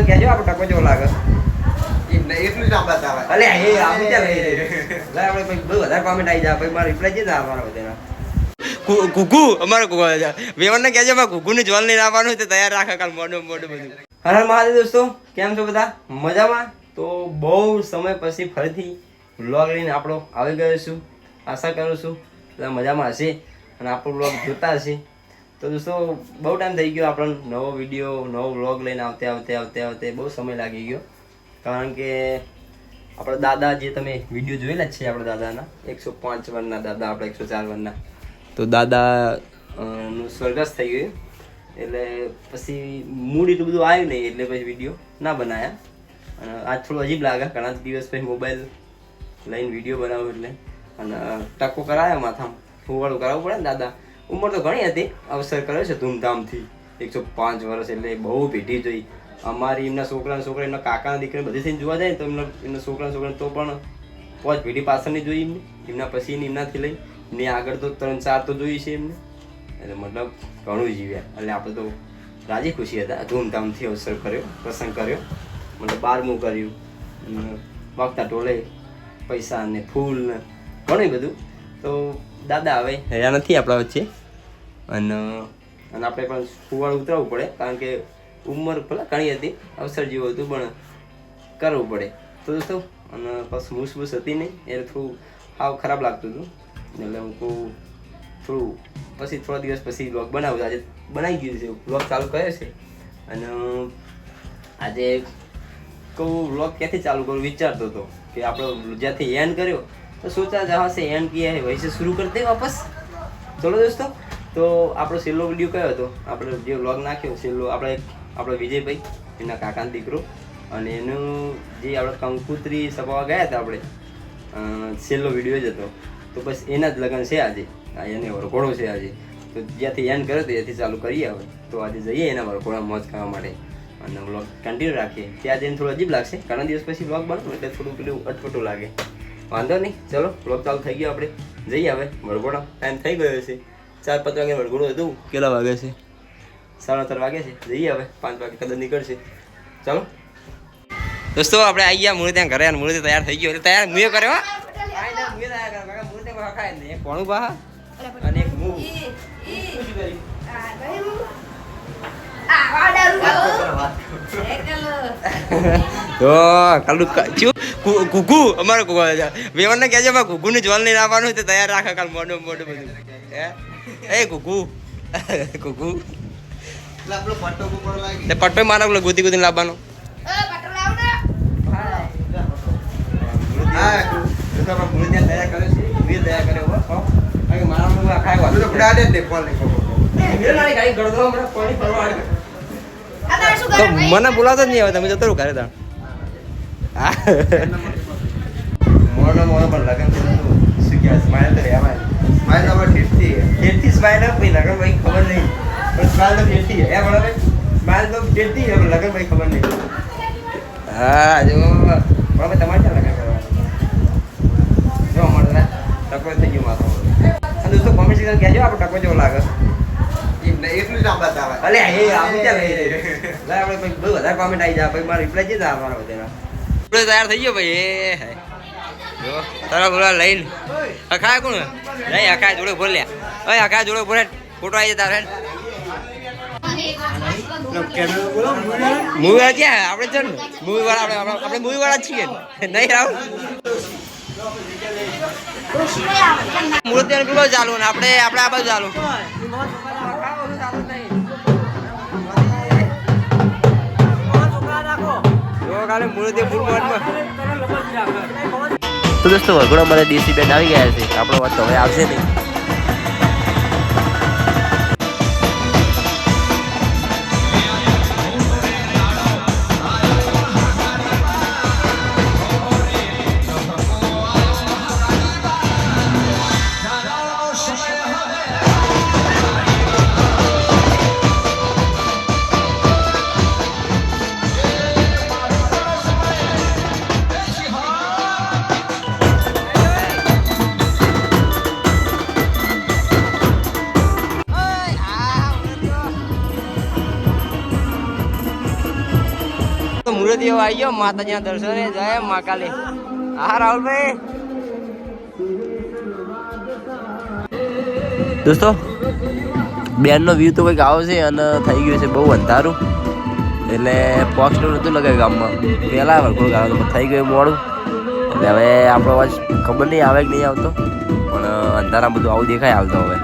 Season કહેજો આપણો ટકો જેવો લાગે. એટલું જ આંબા આવે અલે એ આપણે ચાલ લઈ લે લે આપણે બહુ વધારે કોમેન્ટ આવી જાય પછી મારો રિપ્લાય બધાનો અમારો ને કહેજો મારા કુકુ ને જોલ નહીં રાખવાનું તો તૈયાર રાખે કાલ મોઢું મોઢું બધું. હર હર મહાદેવ દોસ્તો કેમ છો બધા? મજામાં? તો બહુ સમય પછી ફરીથી વ્લોગ લઈને આપણો આવી ગયો છું. આશા કરું છું બધા મજામાં હશે અને આપણો વ્લોગ જોતા હશે. તો દોસ્તો, બહુ ટાઈમ થઈ ગયો આપણને નવો વીડિયો નવો વ્લોગ લઈને આવતે આવતે આવતે આવતે. બહુ સમય લાગી ગયો. કારણ કે આપણા દાદા જે તમે વીડિયો જોયેલા જ છે આપણા દાદાના, એકસો પાંચ વનના દાદા, આપણે એકસો ચાર વનના. તો દાદા નું સ્વર્ગસ્થ થઈ ગયું. એટલે પછી મૂડ એટલું બધું આવ્યું નહીં, એટલે પછી વીડિયો ના બનાવ્યા અને આજ થોડું અજીબ લાગે, ઘણા દિવસ પછી મોબાઈલ લઈને વીડિયો બનાવ્યો એટલે. અને ટકો કરાયો માથામાં. ફૂવાળું કરાવવું પડે ને દાદા? ઉંમર તો ઘણી હતી. અવસર કર્યો છે ધૂમધામથી. એકસો પાંચ વર્ષ એટલે બહુ પેઢી જોઈ અમારી એમના છોકરાના છોકરા, એમના કાકાના દીકરા બધી થઈને જોવા જાય ને તો એમના એમના છોકરાના છોકરા તો પણ પાંચ પેઢી પાછળની જોઈ એમને. એમના પછી એમનાથી લઈ એમની આગળ તો ત્રણ ચાર તો જોઈ છે એમને. એટલે મતલબ ઘણું જીવ્યા. એટલે આપણે તો રાજી ખુશી હતા. ધૂમધામથી અવસર કર્યો, પ્રસંગ કર્યો. મતલબ બારમું કર્યું. વાગતા ટોળે પૈસા ને ફૂલ ને ઘણું બધું. તો દાદા હવે રહ્યા નથી આપણા વચ્ચે? અને અને આપણે પણ સુવાળ ઉતરવું પડે, કારણ કે ઉંમર ભલે ઘણી હતી, અવસર જેવું હતું, પણ કરવું પડે. તો દોસ્તો, અને બસ મૂસમૂસ હતી નહીં, એટલે થોડું હાવ ખરાબ લાગતું હતું. એટલે હું કહું, થોડું પછી થોડા દિવસ પછી બ્લોગ બનાવું આજે બનાવી ગયું છે બ્લોગ ચાલુ કર્યો છે. અને આજે કહું બ્લોગ ક્યાંથી ચાલુ કરું વિચારતો હતો કે આપણો જ્યાંથી એન્ડ કર્યો, તો સોચા જહાં સે એન્ડ ક્યાં હૈ, વૈસે શરૂ કરતે વાપસ. ચલો દોસ્તો. તો આપણો છેલ્લો વીડિયો કયો હતો? આપણે જે વ્લોગ નાખ્યો, છેલ્લો આપણે આપણો વિજયભાઈ, એના કાકાનો દીકરો. અને એનું જે આપણે કંકુત્રી સભાવા ગયા હતા આપણે છેલ્લો વીડિયો જ હતો. તો બસ એના જ લગ્ન છે આજે. એને વરઘોડો છે આજે. તો જ્યાંથી એન્ડ કર્યો ત્યાંથી ચાલુ કરીએ હવે. તો આજે જઈએ એના વરઘોડા મોજ કરવા માટે. અને વ્લોગ કન્ટિન્યુ રાખીએ. ત્યાં જઈને થોડું અજીબ લાગશે. ઘણા દિવસ પછી વ્લોગ બનાવું, એટલે થોડું પેલું અટપટું લાગે. વાંધો નહીં. ચલો વ્લોગ ચાલુ થઈ ગયો આપણે. જઈએ હવે. વરઘોડા ટાઈમ થઈ ગયો છે ચાર પાંચ વાગે વરઘોડું હતું કેટલા વાગે છે? સાડા ત્રણ વાગે છે. જઈએ હવે. પાંચ વાગે કદાચ નીકળશે. ચાલો. દોસ્તો આપણે આવી ગયા મૂળ ત્યાં ઘરે અને મૂળ તૈયાર થઈ ગયો. એટલે તૈયાર મુએ કર્યો હા. કોણું બા અને એક મું તો કાલુ કુકુ અમારો કુકુ વેવણ ને કહેજો મારા કુકુ ને જોલ નહીં આવવાનું છે તૈયાર રાખે કાલ મોઢું મોઢું બધું. હે? એ કુકુ. કુકુ. એટલે આપણો પટ્ટો ઉપર લાગી. તે પટ્ટો મારા પેલો ગોતી ગોતીને લાવવાનો. હા તો આપણે મૂળ ત્યાં દયા કરે છે. વીર દયા કરે હો. કારણ કે મારા મૂળ આખા આવ્યા. બધું ફડાડે જ ને ફોન ખબર વીર નાની ગાડી ગળદો હમણાં પાણી ભરવા. તો મને બોલાતો જ નહીં આવે તમે જતો રહો ઘરે તાણ. હા. મોડો મોડો પણ લગન છે તો શું અને દોસ્તો કોમેન્ટ સેક્શન કહેજો આપણો ટકો જેવો લાગે. એટલું જ એ ચાલ આપણે બહુ વધારે કોમેન્ટ આવી જાય પછી મારો રિપ્લાય બધાનો. તૈયાર થઈ ગયો ભાઈ. એ તારા બોલા લઈને. અખાય કોણ? નહીં અખાય જોડે બોલ્યા ઓય અખાય જોડે ભૂલે ફોટો આવી જતા રે મૂવી વાળા ક્યાં આપણે છે ને મૂવી વાળા, આપણે આપણે મૂવી વાળા છીએ નહીં રાવ. મૂર્તિ પેલો ચાલુ ને આપણે આપણે આ બાજુ ચાલુ. કાલે મૂર્તિ ફૂલ તો દોસ્તો વગડો મને દેશી બેન આવી ગયા છે. આપણો વાત તો હવે આવશે નહીં. મુહૂર્ત એવો આવી ગયો, માતાજીના દર્શને જય મા કાલી. હા, રાહુલભાઈ. દોસ્તો, બેનનો વ્યૂ તો કંઈક આવો છે અને થઈ ગયું છે બહુ અંધારું. એટલે પોસ્ટર નહોતું લગાવ્યું ગામમાં. પહેલાં વરઘોડો ગાળો પણ થઈ ગયું મોડું. એટલે હવે આપણો અવાજ ખબર નહીં આવે કે નહીં આવતો. પણ અંધારા બધું આવું દેખાય આવતો હવે.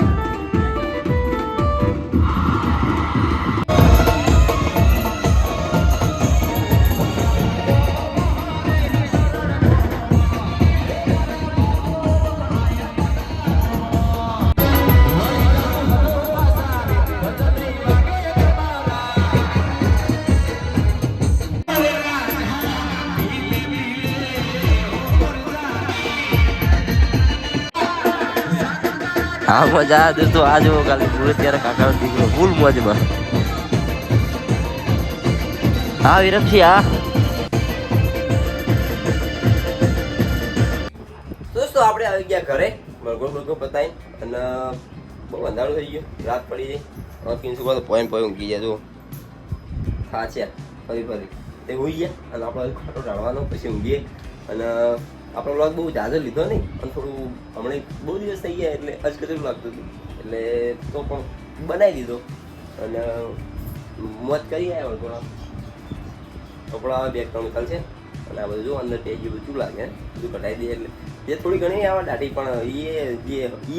હા, મજા આ દોસ્તો આ જુઓ કાલે સુરત ત્યારે કાકાનો દીકરો. ફૂલ મોજમાં. હા, વિરમસિંહ, હા. દોસ્તો, આપણે આવી ગયા ઘરે. મરઘો મરઘો બતાવી અને, બહુ અંધારું થઈ ગયું. રાત પડી ગઈ. કિંસુ તો પોઈન્ટ પોઈન્ટ ઊંઘી ગયા. જો હા, છે. ફરી ફરી. તે હોઈ ગયા. અને આપણે ખાટો ઢાળવાનો, પછી ઊંઘીએ. અને આપણો વ્લોગ બહુ જાજો લીધો નહીં અને થોડું હમણાં બહુ દિવસ થઈ ગયા એટલે અજકતરું લાગતું હતું એટલે તો પણ બનાવી દીધો. અને મોત કરી આવ્યા થોડા. કપડા બે ત્રણ છે, અને આ બધું જો અંદર પેજ બધું શું લાગે બધું કટાઈ દે એટલે જે થોડી ઘણી આવે દાઢી, પણ એ જે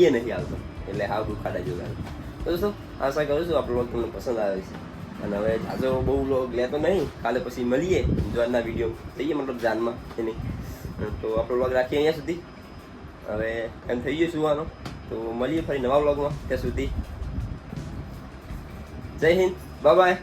એ નથી આવતો. એટલે હા, બધું ખાડા જેવું તો દોસ્તો, આશા કરું છું આપણો vlog તમને પસંદ આવે છે અને હવે જાજો બહુ લોગ લેતો નહીં, કાલે પછી મળીએ. જોવાના વીડિયો થઈએ મતલબ જાનમાં એની તો આપણો વ્લોગ રાખીએ અહીંયા સુધી. હવે એમ થઈ ગયું સુવાનો. તો મળીએ ફરી નવા વ્લોગમાં ત્યાં સુધી. જય હિન્દ. Bye bye